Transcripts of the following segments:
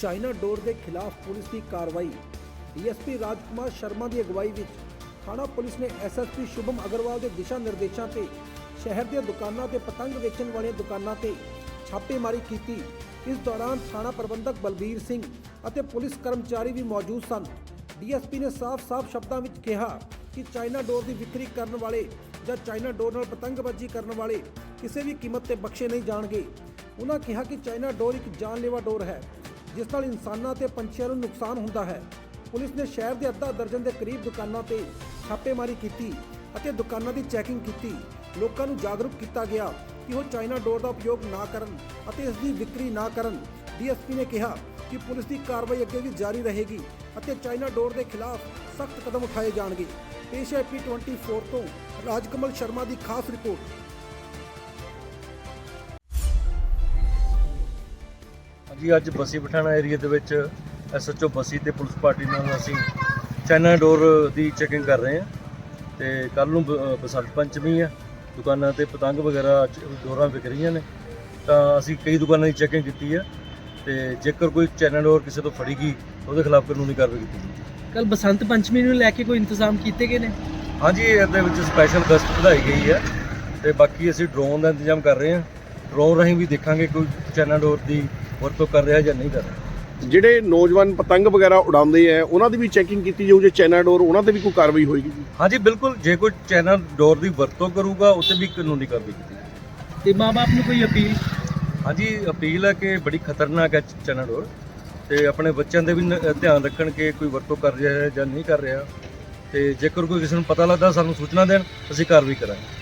China ਡੋਰ ਦੇ ਖਿਲਾਫ police ਦੀ ਕਾਰਵਾਈ। ਡੀਐਸਪੀ ਰਾਜਕੁਮਾਰ ਸ਼ਰਮਾ ਦੀ ਅਗਵਾਈ ਵਿੱਚ ਥਾਣਾ ਪੁਲਿਸ ਨੇ ਐਸਐਸਪੀ ਸ਼ੁਭਮ ਅਗਰਵਾਲ ਦੇ ਦਿਸ਼ਾ ਨਿਰਦੇਸ਼ਾਂ ਤੇ ਸ਼ਹਿਰ ਦੀਆਂ ਦੁਕਾਨਾਂ ਤੇ ਪਤੰਗ ਵੇਚਣ ਵਾਲੀਆਂ ਦੁਕਾਨਾਂ ਤੇ ਛਾਪੇਮਾਰੀ ਕੀਤੀ। ਇਸ ਦੌਰਾਨ ਥਾਣਾ ਪ੍ਰਬੰਧਕ ਬਲਬੀਰ ਸਿੰਘ ਅਤੇ ਪੁਲਿਸ ਕਰਮਚਾਰੀ ਵੀ ਮੌਜੂਦ ਸਨ। ਡੀਐਸਪੀ ਨੇ ਸਾਫ਼-ਸਾਫ਼ ਸ਼ਬਦਾਂ ਵਿੱਚ ਕਿਹਾ ਕਿ ਚਾਈਨਾ ਡੋਰ ਦੀ ਵਿਕਰੀ ਕਰਨ ਵਾਲੇ ਜਾਂ ਚਾਈਨਾ ਡੋਰ ਨਾਲ ਪਤੰਗਬਾਜ਼ੀ ਕਰਨ ਵਾਲੇ ਕਿਸੇ ਵੀ ਕੀਮਤ ਤੇ ਬਖਸ਼ੇ ਨਹੀਂ ਜਾਣਗੇ। ਉਹਨਾਂ ਕਿਹਾ ਕਿ ਚਾਈਨਾ ਡੋਰ ਇੱਕ ਜਾਨਲੇਵਾ ਡੋਰ ਹੈ। ਜਿਸ ਨਾਲ ਇਨਸਾਨਾਂ ਤੇ ਪੰਛੀਆਂ ਨੂੰ ਨੁਕਸਾਨ ਹੁੰਦਾ ਹੈ। ਪੁਲਿਸ ਨੇ ਸ਼ਹਿਰ ਦੇ ਅੱਧਾ ਦਰਜਨ ਦੇ ਕਰੀਬ ਦੁਕਾਨਾਂ ਤੇ ਛਾਪੇਮਾਰੀ ਕੀਤੀ ਅਤੇ ਦੁਕਾਨਾਂ ਦੀ ਚੈਕਿੰਗ ਕੀਤੀ। ਲੋਕਾਂ ਨੂੰ ਜਾਗਰੂਕ ਕੀਤਾ ਗਿਆ ਕਿ ਉਹ ਚਾਈਨਾ ਡੋਰ ਦਾ ਉਪਯੋਗ ਨਾ ਕਰਨ ਅਤੇ ਇਸ ਦੀ ਵਿਕਰੀ ਨਾ ਕਰਨ। ਡੀਐਸਪੀ ਨੇ ਕਿਹਾ ਕਿ ਪੁਲਿਸ ਦੀ ਕਾਰਵਾਈ ਅੱਗੇ ਵੀ ਜਾਰੀ ਰਹੇਗੀ ਅਤੇ ਚਾਈਨਾ ਡੋਰ ਦੇ ਖਿਲਾਫ ਸਖਤ ਕਦਮ ਉਠਾਏ ਜਾਣਗੇ। ਪੇਸ਼ ਹੈ ਪੀ24 ਤੋਂ ਰਾਜਕਮਲ ਸ਼ਰਮਾ ਦੀ ਖਾਸ ਰਿਪੋਰਟ। ਜੀ ਅੱਜ ਬਸੀ ਪਠਾਣਾ ਏਰੀਆ ਦੇ ਵਿੱਚ ਐਸਐਚਓ ਬਸੀ ਤੇ ਪੁਲਿਸ ਪਾਰਟੀ ਨਾਲ ਅਸੀਂ ਚਾਈਨਾ ਡੋਰ ਦੀ ਚੈਕਿੰਗ ਕਰ ਰਹੇ ਹਾਂ ਤੇ ਕੱਲ ਨੂੰ ਬਸੰਤ ਪੰਚਮੀ ਹੈ ਦੁਕਾਨਾਂ ਤੇ ਪਤੰਗ ਵਗੈਰਾ ਡੋਰਾਂ ਵਿਕ ਰਹੀਆਂ ਨੇ ਤਾਂ ਅਸੀਂ ਕਈ ਦੁਕਾਨਾਂ ਦੀ ਚੈਕਿੰਗ ਕੀਤੀ ਹੈ ਤੇ ਜੇਕਰ ਕੋਈ ਚਾਈਨਾ ਡੋਰ ਕਿਸੇ ਤੋਂ ਫੜੀ ਗਈ ਉਹਦੇ ਖਿਲਾਫ ਕਾਨੂੰਨੀ ਕਾਰਵਾਈ ਕੀਤੀ ਜਾਊਗੀ। ਕੱਲ ਬਸੰਤ ਪੰਚਮੀ ਨੂੰ ਲੈ ਕੇ ਕੋਈ ਇੰਤਜ਼ਾਮ ਕੀਤੇ ਗਏ ਨੇ? ਹਾਂਜੀ ਇਹਦੇ ਵਿੱਚ ਸਪੈਸ਼ਲ ਗਸਤ ਵਧਾਈ ਗਈ ਹੈ ਤੇ ਬਾਕੀ ਅਸੀਂ ਡਰੋਨ ਦਾ ਇੰਤਜ਼ਾਮ ਕਰ ਰਹੇ ਹਾਂ। ਡਰੋਨ ਰਾਹੀਂ ਵੀ ਦੇਖਾਂਗੇ ਕੋਈ ਚਾਈਨਾ ਡੋਰ ਦੀ ਵਰਤੋਂ ਕਰ ਰਿਹਾ ਜਾਂ ਨਹੀਂ ਕਰ ਰਿਹਾ? ਜਿਹੜੇ ਨੌਜਵਾਨ ਪਤੰਗ ਵਗੈਰਾ ਉਡਾਉਂਦੇ ਆ ਉਹਨਾਂ ਦੀ ਵੀ ਚੈਕਿੰਗ ਕੀਤੀ ਜਾਊ ਜੇ ਚਾਈਨਾ ਡੋਰ ਉਹਨਾਂ ਤੇ ਵੀ ਕੋਈ ਕਾਰਵਾਈ ਹੋਏਗੀ ਜੀ? ਹਾਂਜੀ ਬਿਲਕੁਲ। ਜੇ ਕੋਈ ਚਾਈਨਾ ਡੋਰ ਦੀ ਵਰਤੋਂ ਕਰੂਗਾ ਉੱਤੇ ਵੀ ਕਾਨੂੰਨੀ ਕਾਰਵਾਈ ਕੀਤੀ ਜਾਏਗੀ। ਤੇ ਮਾਪੇ ਨੂੰ ਕੋਈ ਅਪੀਲ? ਹਾਂਜੀ ਅਪੀਲ ਹੈ ਕਿ ਬੜੀ ਖਤਰਨਾਕ ਹੈ ਚਾਈਨਾ ਡੋਰ ਤੇ ਆਪਣੇ ਬੱਚਿਆਂ ਦੇ ਵੀ ਧਿਆਨ ਰੱਖਣ ਕਿ ਕੋਈ ਵਰਤੋਂ ਕਰ ਰਿਹਾ ਹੈ ਜਾਂ ਨਹੀਂ ਕਰ ਰਿਹਾ। ਤੇ ਜੇਕਰ ਕੋਈ ਕਿਸੇ ਨੂੰ ਪਤਾ ਲੱਗਦਾ ਸਾਨੂੰ ਸੂਚਨਾ ਦੇਣ ਅਸੀਂ ਕਾਰਵਾਈ ਕਰਾਂਗੇ।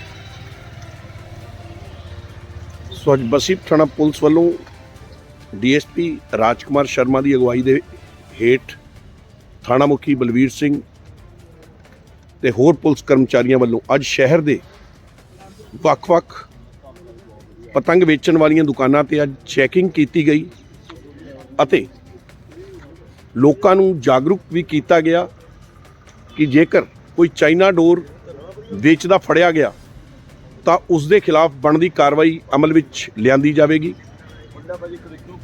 ਸੋ ਅੱਜ ਬਸੀ ਥਾਣਾ ਪੁਲਿਸ ਵੱਲੋਂ ਡੀਐਸਪੀ ਰਾਜਕੁਮਾਰ ਸ਼ਰਮਾ ਦੀ ਅਗਵਾਈ ਦੇ ਹੇਠ ਥਾਣਾ ਮੁਖੀ ਬਲਵੀਰ ਸਿੰਘ ਤੇ ਹੋਰ ਪੁਲਿਸ ਕਰਮਚਾਰੀਆਂ ਵੱਲੋਂ ਅੱਜ ਸ਼ਹਿਰ ਦੇ ਵੱਖ-ਵੱਖ ਪਤੰਗ ਵੇਚਣ ਵਾਲੀਆਂ ਦੁਕਾਨਾਂ ਤੇ ਅੱਜ ਚੈਕਿੰਗ ਕੀਤੀ ਗਈ ਅਤੇ ਲੋਕਾਂ ਨੂੰ ਜਾਗਰੂਕ ਵੀ ਕੀਤਾ ਗਿਆ ਕਿ ਜੇਕਰ ਕੋਈ ਚਾਈਨਾ ਡੋਰ ਵੇਚਦਾ ਫੜਿਆ ਗਿਆ ਤਾਂ ਉਸ ਦੇ ਖਿਲਾਫ ਬਣਦੀ ਕਾਰਵਾਈ ਅਮਲ ਵਿੱਚ ਲਿਆਂਦੀ ਜਾਵੇਗੀ। ਹੁੰਦਾ ਭਾਜੀ ਕਲਿੱਕ ਨੂੰ